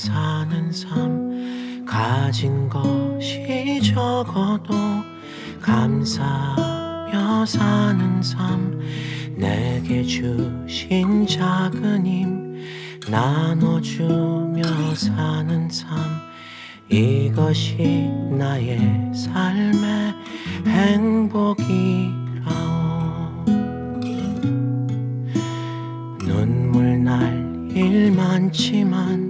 사는 삶 가진 것이 적어도 감사하며 사는 삶. 내게 주신 작은 힘 나눠주며 사는 삶. 이것이 나의 삶의 행복이라오. 눈물 날 일 많지만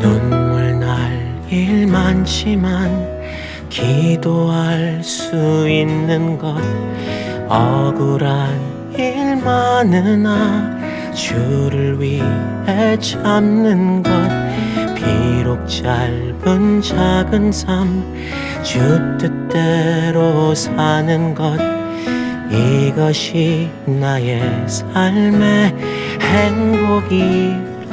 눈물 날 일 많지만 기도할 수 있는 것 억울한 일 많으나 주를 위해 참는 것. 비록 짧은 작은 삶 주 뜻대로 사는 것. 이것이 나의 삶의 행복이라오.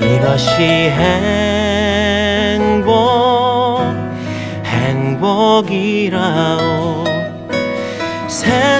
이것이 행복